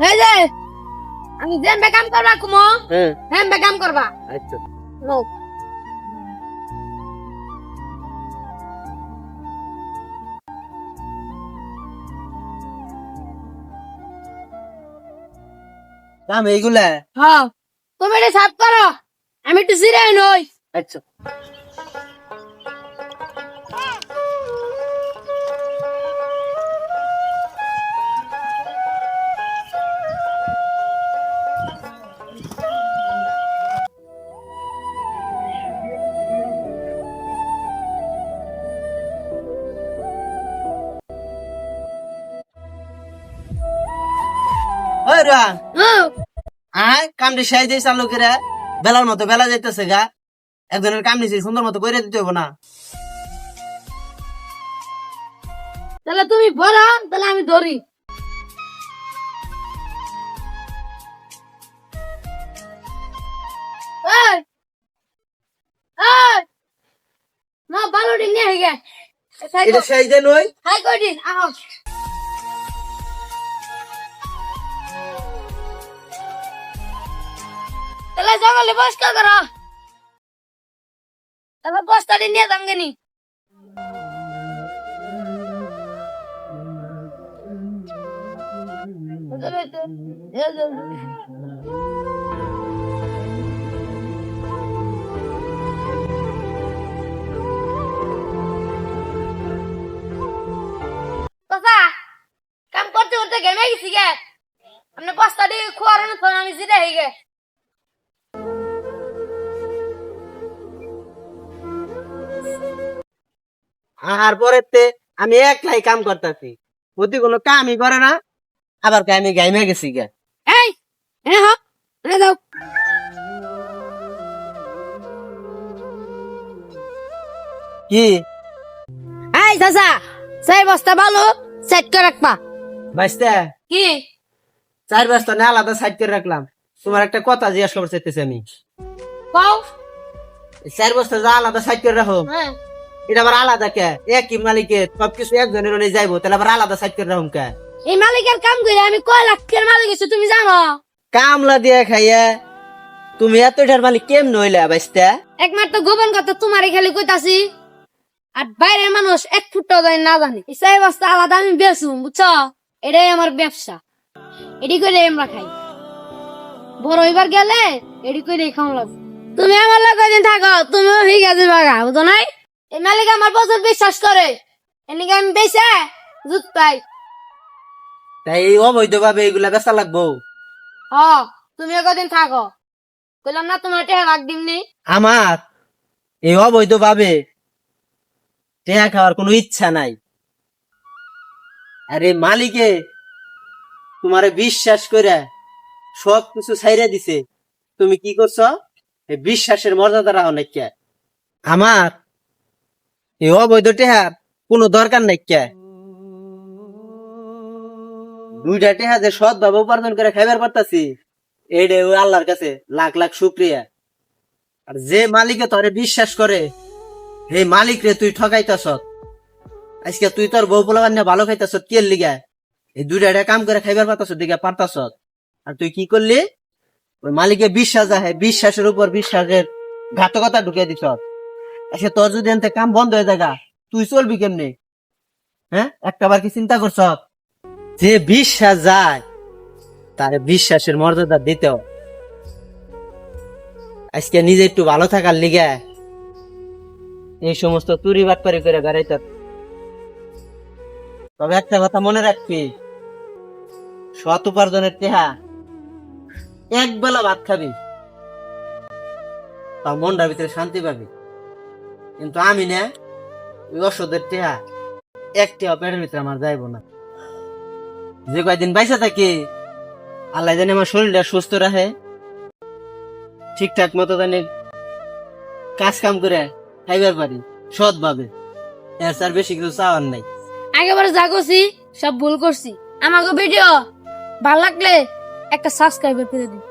এই যে আমি যেন কাম করবা কুমো হ্যাঁ। হেম কাম করবা। আচ্ছা। নো কাম এইগুলা? হ্যাঁ তুমি এটা সাফ করো আমি একটু সিরিয়াস নই। আচ্ছা। ওই হ্যাঁ কামটি সাই দিয়ে চালু করে। বেলার মতো বেলা যাইতেছে গা। একজনের কাম নিছি সুন্দর মতো করে দিতে হব না। তাহলে তুমি বলো তাহলে আমি ধরি! না বালুটি নিয়ে গে। এটা সাই দেন ওই হাই কদিন আহ। তাহলে জঙ্গলে বসকা করো। তারপর বস্তাটি নিয়ে যাঙ্গেনি কথা বস্তা খোয়ার না আমি জিরে হয়ে গে। আর পরেতে আমি একলাই কাম করতেছি। প্রতি কোনো কামই করে না আবার কে আমি গাইমে গেছি গা। এই হ্যাঁ হ্যাঁ রে দাও। কি? এই চাচা সেই বস্তা ভালো সেট করে রাখবা। বাইসতে। কি? চার ব্যস্ত না আলাদা সাইড করে রাখলাম। তোমার একটা কথা জিজ্ঞাসা করতে চাইতেছি আমি। কও? চার বস্তা যা আলাদা সাইড করে রাখো। হ্যাঁ। এটা আবার আলাদা কে? একই মালিকের সবকিছু একজনের নিয়ে যাইবো তাহলে আবার আলাদা সাইড করে রাখুন কে? এই মালিকের কাম করে আমি কয় লাখের মালিক হইছি তুমি জানো? কামলা দিয়ে খাইয়া তুমি এত এটার মালিক কেম নইলে বাইসতে? একমাত্র গোপন কথা তোমারই খালি কইতাছি। আর বাইরের মানুষ এক ফুটও জানি না জানে। এই সেই বস্তা আলাদা আমি বেচুম বুঝছ? এটাই আমার ব্যবসা। এডি করে আমরা খাই। বড় গেলে এডি করে খাওয়া লাগবে। তুমি আমার লোক দিন থাকো তুমিও ঠিক আছে বাগা বুঝো নাই? এই মালিক আমার প্রচুর বিশ্বাস করে। এনেকে আমি বেচে জুত পাই। তাই অবৈধ ভাবে এগুলা বেচা লাগবো। হ তুমি কদিন থাকো। কইলাম না তোমার টেহা ভাগ দিমনি আমার এই অবৈধ ভাবে টেহা খাওয়ার কোনো ইচ্ছা নাই। আরে মালিকে তোমারে বিশ্বাস করে সব কিছু ছাইরা দিছে। তুমি কি করছ? বিশ্বাসের মর্যাদা রাখো নাই কে আমার এই অবৈধ টেহার কোনো দরকার নাই কে দুইটা টেহা যে সৎ ভাবে উপার্জন করে খাইবার পারতাছি এইটা ওই আল্লাহর কাছে লাখ লাখ শুক্রিয়া। আর যে মালিকে তোরে বিশ্বাস করে, হে মালিক রে তুই ঠকাইতাস আজকে তুই তোর বউ পোলা বান্না ভালো খাইতাস কে লিগা? এই দুইটা কাম করে খাইবার পাতাস দিকে পারতাস আর তুই কি করলি? ওই মালিকে বিশ্বাস আহে, বিশ্বাসের উপর বিশ্বাসের ঘাতকতা ঢুকিয়ে দিছ। আজকে তোর যদি এনতে কাম বন্ধ হয়ে জায়গা, তুই চলবি কেমনে? হ্যাঁ? একটা বার কি চিন্তা করছ? যে বিশ্বাস যায়, তার বিশ্বাসের মর্যাদা দিতেও আজকে নিজে একটু ভালো থাকার লিগে এই সমস্ত তুরি বাটপারি করে বেড়াইতে তবে একটা কথা মনে রাখবি। সৎ উপার্জনের টেহা এক বেলা ভাত খাবি তা মনটার ভিতরে শান্তি পাবি। কিন্তু আমি না, ওই ওষুধের টেহা এক টেহা পেটের ভিতরে আমার যাইব না। যে কয়দিন বাইসা থাকি, আল্লাহ জানি আমার শরীরটা সুস্থ রাখে, ঠিকঠাক মতো জানি কাজ কাম করে খাইবার পারি সৎ ভাবে এর স্যার বেশি কিছু চাওয়ার নাই। আগেবারে যা করছি সব ভুল করছি। আমাকে ভিডিও ভালো লাগলে একটা সাবস্ক্রাইবার করে দিন।